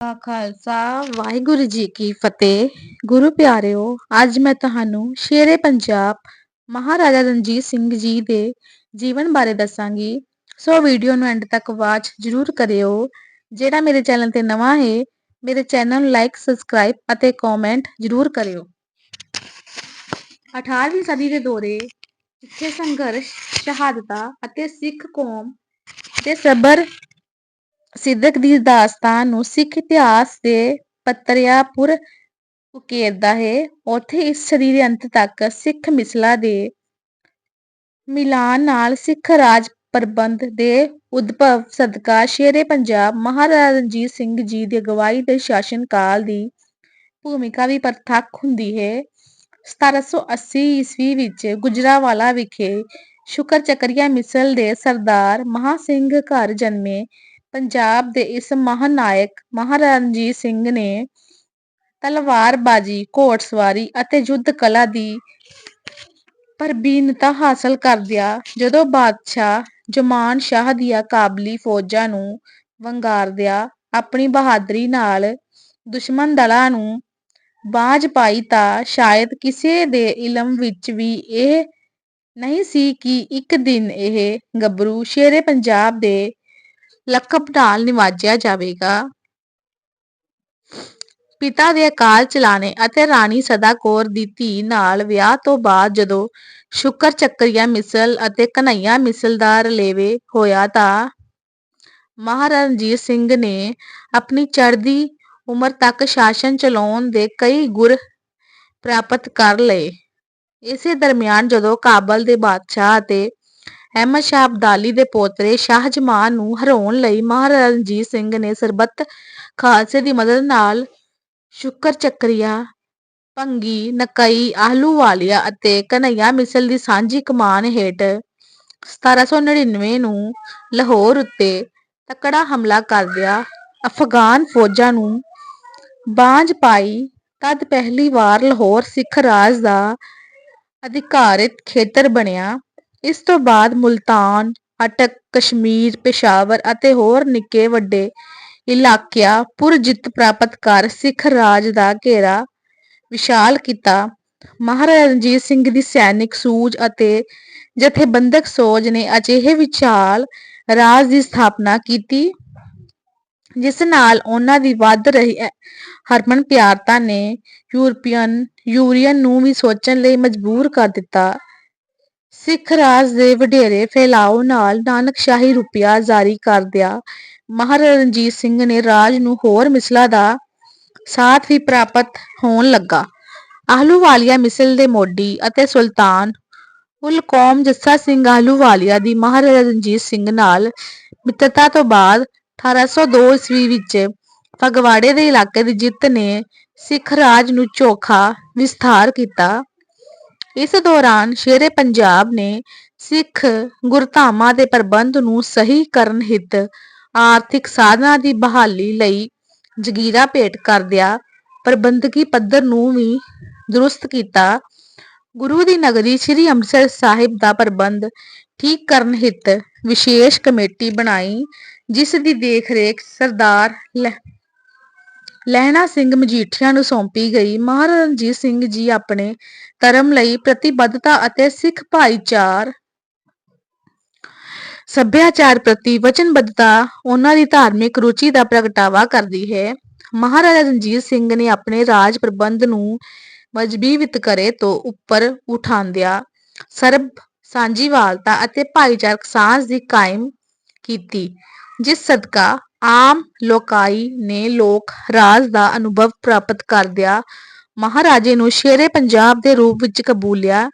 ਕਾ ਖਾਲਸਾ, ਵਾਹਿਗੁਰੂ ਜੀ ਕੀ ਫਤਿਹ। ਗੁਰੂ ਪਿਆਰਿਓ, ਅੱਜ ਮੈਂ ਤੁਹਾਨੂੰ ਸ਼ੇਰੇ ਪੰਜਾਬ ਮਹਾਰਾਜਾ ਰਣਜੀਤ ਸਿੰਘ ਜੀ ਦੇ ਜੀਵਨ ਬਾਰੇ ਦੱਸਾਂਗੀ। ਸੋ ਵੀਡੀਓ ਨੂੰ ਐਂਡ ਤੱਕ ਵਾਚ ਜ਼ਰੂਰ ਕਰਿਓ। ਜਿਹੜਾ ਮੇਰੇ ਚੈਨਲ ਤੇ ਨਵਾਂ ਹੈ, ਮੇਰੇ ਚੈਨਲ ਨੂੰ ਲਾਈਕ, ਸਬਸਕ੍ਰਾਈਬ ਅਤੇ ਕਮੈਂਟ ਜ਼ਰੂਰ ਕਰਿਓ। 18ਵੀਂ ਸਦੀ ਦੇ ਦੌਰੇ, ਜਿੱਥੇ ਸੰਘਰਸ਼, ਸ਼ਹਾਦਤਾਂ ਅਤੇ ਸਿੱਖ ਕੌਮ ਦੇ ਸਬਰ ਸਿੱਦਕ ਦੀ ਦਾਸਤਾਨ ਨੂੰ ਸਿੱਖ ਇਤਿਹਾਸ ਦੇ ਪੱਤਰਿਆਂ ਉਕੇਰਦਾ ਹੈ। ਉੱਥੇ ਇਸ ਸਦੀ ਦੇ ਅੰਤ ਤੱਕ ਸਿੱਖ ਮਿਸਲਾਂ ਦੇ ਮਿਲਾਨ ਨਾਲ ਸਿੱਖ ਰਾਜ ਪ੍ਰਬੰਧ ਦੇ ਉਦਭਵ ਸਦਕਾ ਸ਼ੇਰੇ ਪੰਜਾਬ ਮਹਾਰਾਜਾ ਰਣਜੀਤ ਸਿੰਘ ਜੀ ਦੀ ਅਗਵਾਈ ਦੇ ਸ਼ਾਸਨ ਕਾਲ ਦੀ ਭੂਮਿਕਾ ਵੀ ਪ੍ਰਤੱਖ ਹੁੰਦੀ ਹੈ। 1780 ਈਸਵੀ ਵਿੱਚ ਗੁਜਰਾਵਾਲਾ ਵਿਖੇ ਸ਼ੁਕਰ ਚੱਕਰੀਆ ਮਿਸਲ ਦੇ ਸਰਦਾਰ ਮਹਾ ਸਿੰਘ ਘਰ ਜਨਮੇ ਪੰਜਾਬ ਦੇ ਇਸ ਮਹਾਨਾਇਕ ਮਹਾਰਾਜਾ ਰਣਜੀਤ ਸਿੰਘ ਨੇ ਤਲਵਾਰਬਾਜ਼ੀ, ਘੋੜਸਵਾਰੀ ਅਤੇ ਯੁੱਧ ਕਲਾ ਦੀ ਪ੍ਰਬੀਨਤਾ ਹਾਸਲ ਕਰਦਿਆਂ ਜਦੋਂ ਬਾਦਸ਼ਾਹ ਜ਼ਮਾਨ ਸ਼ਾਹ ਦੀਆਂ ਕਾਬਲੀ ਫੌਜਾਂ ਨੂੰ ਵੰਗਾਰਦਿਆਂ ਆਪਣੀ ਬਹਾਦਰੀ ਨਾਲ ਦੁਸ਼ਮਣ ਦਲਾਂ ਨੂੰ ਬਾਜ਼ ਪਾਈ ਤਾਂ ਸ਼ਾਇਦ ਕਿਸੇ ਦੇ ਇਲਮ ਵਿੱਚ ਵੀ ਇਹ ਨਹੀਂ ਸੀ ਕਿ ਇੱਕ ਦਿਨ ਇਹ ਗੱਭਰੂ ਸ਼ੇਰੇ ਪੰਜਾਬ ਦੇ ਲਕਬ ਨਾਲ ਨਿਵਾਜਿਆ ਜਾਵੇਗਾ। ਪਿਤਾ ਦੇ ਅਕਾਲ ਚਲਾਣੇ ਅਤੇ ਰਾਣੀ ਸਦਾ ਕੌਰ ਦੀ ਧੀ ਨਾਲ ਵਿਆਹ ਤੋਂ ਬਾਅਦ ਜਦੋਂ ਸ਼ੁਕਰ ਚੱਕਰੀਆ ਮਿਸਲ ਅਤੇ ਕਨ੍ਹੱਈਆ ਮਿਸਲ ਦਾ ਰਲੇਵੇਂ ਹੋਇਆ ਤਾਂ ਮਹਾਰਾਜਾ ਰਣਜੀਤ ਸਿੰਘ ਨੇ ਆਪਣੀ ਚੜ੍ਹਦੀ ਉਮਰ ਤੱਕ ਸ਼ਾਸਨ ਚਲਾਉਣ ਦੇ ਕਈ ਗੁਰ ਪ੍ਰਾਪਤ ਕਰ ਲਏ। ਇਸੇ ਦਰਮਿਆਨ ਜਦੋਂ ਕਾਬਲ ਦੇ ਬਾਦਸ਼ਾਹ ਅਤੇ ਅਹਿਮਦ ਸ਼ਾਹ ਅਬਦਾਲੀ ਦੇ ਪੋਤਰੇ ਸ਼ਾਹਜਮਾਨ ਨੂੰ ਹਰਾਉਣ ਲਈ ਮਹਾਰਾਜਾ ਰਣਜੀਤ ਸਿੰਘ ਨੇ ਸਰਬੱਤ ਖਾਲਸੇ ਦੀ ਮਦਦ ਨਾਲ ਸ਼ੁਕਰ ਚੱਕਰੀਆ ਭੰਗੀ, ਨਕਈ, ਆਹਲੂਵਾਲੀਆ ਅਤੇ ਕਨ੍ਹੱਈਆ ਮਿਸਲ ਦੀ ਸਾਂਝੀ ਕਮਾਨ ਹੇਠ 1799 ਨੂੰ ਲਾਹੌਰ ਉੱਤੇ ਤਕੜਾ ਹਮਲਾ ਕਰਦਿਆਂ ਅਫਗਾਨ ਫੌਜਾਂ ਨੂੰ ਬਾਂਝ ਪਾਈ। ਤਦ ਪਹਿਲੀ ਵਾਰ ਲਾਹੌਰ ਸਿੱਖ ਰਾਜ ਦਾ ਅਧਿਕਾਰਿਤ ਖੇਤਰ ਬਣਿਆ। ਇਸ ਤੋਂ ਬਾਅਦ ਮੁਲਤਾਨ, ਅਟਕ, ਕਸ਼ਮੀਰ, ਪੇਸ਼ਾਵਰ ਅਤੇ ਹੋਰ ਨਿੱਕੇ ਵੱਡੇ ਇਲਾਕਿਆਂ ਪੁਰ ਜਿੱਤ ਪ੍ਰਾਪਤ ਕਰ ਸਿੱਖ ਰਾਜ ਦਾ ਘੇਰਾ ਵਿਸ਼ਾਲ ਕੀਤਾ। ਮਹਾਰਾਜਾ ਰਣਜੀਤ ਸਿੰਘ ਦੀ ਸੈਨਿਕ ਸੂਝ ਅਤੇ ਜਥੇਬੰਦਕ ਸੋਜ ਨੇ ਅਜਿਹੇ ਵਿਸ਼ਾਲ ਰਾਜ ਦੀ ਸਥਾਪਨਾ ਕੀਤੀ, ਜਿਸ ਨਾਲ ਉਹਨਾਂ ਦੀ ਵੱਧ ਰਹੀ ਹਰਮਨ ਪਿਆਰਤਾ ਨੇ ਯੂਰਪੀਅਨ ਯੂਨੀਅਨ ਨੂੰ ਵੀ ਸੋਚਣ ਲਈ ਮਜਬੂਰ ਕਰ ਦਿੱਤਾ। ਸਿੱਖ ਰਾਜ ਦੇ ਵਡੇਰੇ ਫੈਲਾਓ ਨਾਲ ਨਾਨਕਸ਼ਾਹੀ ਰੁਪਿਆ ਜਾਰੀ ਕਰਦਿਆਂ ਮਹਾਰਾਜਾ ਰਣਜੀਤ ਸਿੰਘ ਨੇ ਰਾਜ ਨੂੰ ਹੋਰ ਮਿਸਲਾਂ ਦਾ ਸਾਥ ਵੀ ਪ੍ਰਾਪਤ ਹੋਣ ਲੱਗਾ। ਆਹਲੂਵਾਲੀਆ ਮਿਸਲ ਦੇ ਮੋਢੀ ਅਤੇ ਸੁਲਤਾਨ ਉਲ ਕੌਮ ਜੱਸਾ ਸਿੰਘ ਆਹਲੂਵਾਲੀਆ ਦੀ ਮਹਾਰਾਜਾ ਰਣਜੀਤ ਸਿੰਘ ਨਾਲ ਮਿੱਤਰਤਾ ਤੋਂ ਬਾਅਦ 1802 ਈਸਵੀ ਵਿੱਚ ਫਗਵਾੜੇ ਦੇ ਇਲਾਕੇ ਦੀ ਜਿੱਤ ਨੇ ਸਿੱਖ ਰਾਜ ਨੂੰ ਚੋਖਾ ਵਿਸਥਾਰ ਕੀਤਾ। ਇਸ ਦੌਰਾਨ ਸ਼ੇਰੇ ਪੰਜਾਬ ਨੇ ਸਿੱਖ ਗੁਰਧਾਮਾਂ ਦੇ ਪ੍ਰਬੰਧ ਨੂੰ ਸਹੀ ਕਰਨ ਹਿੱਤ ਆਰਥਿਕ ਸਾਧਨਾਂ ਦੀ ਬਹਾਲੀ ਲਈ ਜਗੀਰਾ ਭੇਟ ਕਰਦਿਆਂ ਪ੍ਰਬੰਧਕੀ ਪੱਧਰ ਨੂੰ ਵੀ ਦਰੁਸਤ ਕੀਤਾ। ਗੁਰੂ ਦੀ ਨਗਰੀ ਸ੍ਰੀ ਅੰਮ੍ਰਿਤਸਰ ਸਾਹਿਬ ਦਾ ਪ੍ਰਬੰਧ ਠੀਕ ਕਰਨ ਹਿੱਤ ਵਿਸ਼ੇਸ਼ ਕਮੇਟੀ ਬਣਾਈ, ਜਿਸ ਦੀ ਦੇਖਰੇਖ ਸਰਦਾਰ ਲਹਿਣਾ ਸਿੰਘ ਮਜੀਠੀਆ ਨੂੰ ਸੌਂਪੀ ਗਈ। ਮਹਾਰਾਜਾ ਰਣਜੀਤ ਸਿੰਘ ਜੀ ਆਪਣੇ ਧਰਮ ਲਈ ਪ੍ਰਤੀਬੱਧਤਾ ਅਤੇ ਸਿੱਖ ਭਾਈਚਾਰ, ਸੱਭਿਆਚਾਰ ਪ੍ਰਤੀ ਵਚਨਬੱਧਤਾ ਉਹਨਾਂ ਦੀ ਧਾਰਮਿਕ ਰੁਚੀ ਦਾ ਪ੍ਰਗਟਾਵਾ ਕਰਦੀ ਹੈ। ਮਹਾਰਾਜਾ ਰਣਜੀਤ ਸਿੰਘ ਨੇ ਆਪਣੇ ਰਾਜ ਪ੍ਰਬੰਧ ਨੂੰ ਮਜ਼ਬੀ ਵਿਤਕਰੇ ਤੋਂ ਉੱਪਰ ਉਠਾਉਂਦਿਆਂ ਸਰਬ ਸਾਂਝੀਵਾਲਤਾ ਅਤੇ ਭਾਈਚਾਰਕ ਸਾਂਝ ਦੀ ਕਾਇਮ ਕੀਤੀ, ਜਿਸ ਸਦਕਾ ਆਮ ਲੋਕਾਈ ਨੇ ਲੋਕ ਰਾਜ ਦਾ ਅਨੁਭਵ ਪ੍ਰਾਪਤ ਕਰਦਿਆਂ ਮਹਾਰਾਜੇ ਨੂੰ ਸ਼ੇਰੇ ਪੰਜਾਬ ਦੇ ਰੂਪ ਵਿੱਚ ਕਬੂਲਿਆ।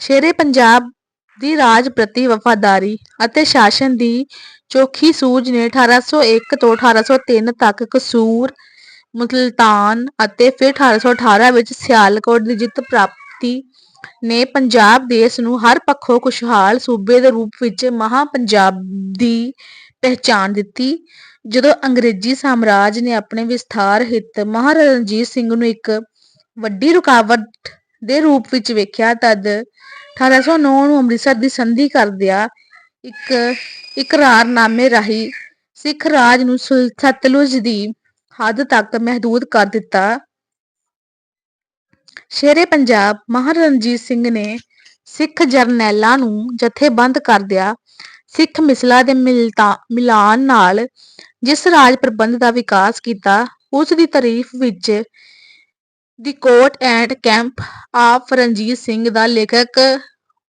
ਸ਼ੇਰੇ ਪੰਜਾਬ ਦੀ ਰਾਜ ਪ੍ਰਤੀ ਵਫ਼ਾਦਾਰੀ ਅਤੇ ਸ਼ਾਸਨ ਦੀ ਚੋਖੀ ਸੂਝ ਨੇ 1801 ਤੋਂ 1803 ਤੱਕ ਕਸੂਰ, ਮੁਲਤਾਨ ਅਤੇ ਫਿਰ 1818 ਵਿੱਚ ਸਿਆਲਕੋਟ ਦੀ ਜਿੱਤ ਪ੍ਰਾਪਤੀ ਨੇ ਪੰਜਾਬ ਦੇਸ਼ ਨੂੰ ਹਰ ਪੱਖੋਂ ਖੁਸ਼ਹਾਲ ਸੂਬੇ ਦੇ ਰੂਪ ਵਿੱਚ ਮਹਾਂ ਪੰਜਾਬ ਦੀ ਪਹਿਚਾਣ ਦਿੱਤੀ। ਜਦੋਂ ਅੰਗਰੇਜ਼ੀ ਸਾਮਰਾਜ ਨੇ ਆਪਣੇ ਵਿਸਥਾਰ ਹਿੱਤ ਮਹਾਰਾਜਾ ਰਣਜੀਤ ਸਿੰਘ ਨੂੰ ਇੱਕ ਵੱਡੀ ਰੁਕਾਵਟ ਦੇ ਰੂਪ ਵਿੱਚ ਵੇਖਿਆ, ਤਦ 1809 ਨੂੰ ਅੰਮ੍ਰਿਤਸਰ ਦੀ ਸੰਧੀ ਕਰਦਿਆਂ ਇੱਕ ਇਕਰਾਰਨਾਮੇ ਰਾਹੀਂ ਸਿੱਖ ਰਾਜ ਨੂੰ ਸਤਲੁਜ ਦੀ ਹੱਦ ਤੱਕ ਮਹਿਦੂਦ ਕਰ ਦਿੱਤਾ। ਸ਼ੇਰੇ ਪੰਜਾਬ ਮਹਾਰਣਜੀਤ ਸਿੰਘ ਨੇ ਸਿੱਖ ਜਰਨੈਲਾਂ ਨੂੰ ਜਥੇਬੰਦ ਕਰਦਿਆਂ ਸਿੱਖ ਮਿਸਲਾਂ ਦੇ ਮਿਲਾਣ ਨਾਲ ਜਿਸ ਰਾਜ ਪ੍ਰਬੰਧ ਦਾ ਵਿਕਾਸ ਕੀਤਾ, ਉਸ ਦੀ ਤਾਰੀਫ਼ ਵਿੱਚ "the court and camp of Ranjit Singh" ਦਾ ਲੇਖਕ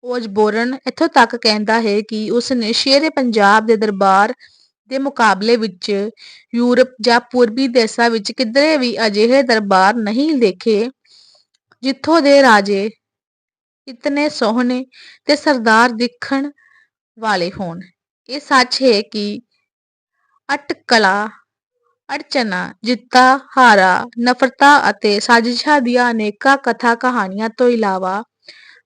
ਔਸਬੋਰਨ ਇੱਥੋਂ ਤੱਕ ਕਹਿੰਦਾ ਹੈ ਕਿ ਉਸ ਨੇ ਸ਼ੇਰੇ ਪੰਜਾਬ ਦੇ ਦਰਬਾਰ ਦੇ ਮੁਕਾਬਲੇ ਵਿੱਚ ਯੂਰਪ ਜਾਂ ਪੂਰਬੀ ਦੇਸ਼ਾਂ ਵਿੱਚ ਕਿਧਰੇ ਵੀ ਅਜਿਹੇ ਦਰਬਾਰ ਨਹੀਂ ਦੇਖੇ, ਜਿੱਥੋਂ ਦੇ ਰਾਜੇ ਇਤਨੇ ਸੋਹਣੇ ਤੇ ਸਰਦਾਰ ਦਿਖਣ ਵਾਲੇ ਹੋਣ। ਇਹ ਸੱਚ ਹੈ ਕਿ ਅਟਕਲਾਂ, ਅੜਚਨਾਂ, ਜਿੱਤਾਂ, ਹਾਰਾਂ, ਨਫ਼ਰਤਾਂ ਅਤੇ ਸਾਜ਼ਿਸ਼ਾਂ ਦੀਆਂ ਅਨੇਕਾਂ ਕਥਾ-ਕਹਾਣੀਆਂ ਤੋਂ ਇਲਾਵਾ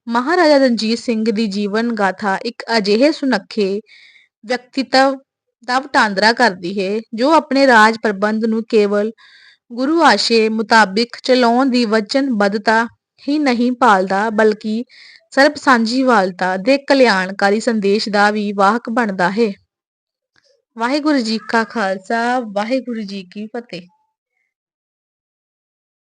ਮਹਾਰਾਜਾ ਰਣਜੀਤ ਸਿੰਘ ਦੀ ਜੀਵਨ-ਗਾਥਾ ਇੱਕ ਅਜਿਹੇ ਸੁਨੱਖੇ ਵਿਅਕਤੀਤਵ ਦਾ ਵਟਾਂਦਰਾ ਕਰਦੀ ਹੈ, ਜੋ ਆਪਣੇ ਰਾਜ-ਪ੍ਰਬੰਧ ਨੂੰ ਕੇਵਲ ਗੁਰੂ-ਆਸ਼ੇ ਮੁਤਾਬਿਕ ਚਲਾਉਣ ਦੀ ਵਚਨਬੱਧਤਾ ਹੀ ਨਹੀਂ ਪਾਲਦਾ, ਬਲਕਿ ਸਰਬ-ਸਾਂਝੀਵਾਲਤਾ ਦੇ ਕਲਿਆਣਕਾਰੀ ਸੰਦੇਸ਼ ਦਾ ਵੀ ਵਾਹਕ ਬਣਦਾ ਹੈ। ਵਾਹਿਗੁਰੂ ਜੀ ਕਾ ਖ਼ਾਲਸਾ, ਵਾਹਿਗੁਰੂ ਜੀ ਕੀ ਫ਼ਤਿਹ।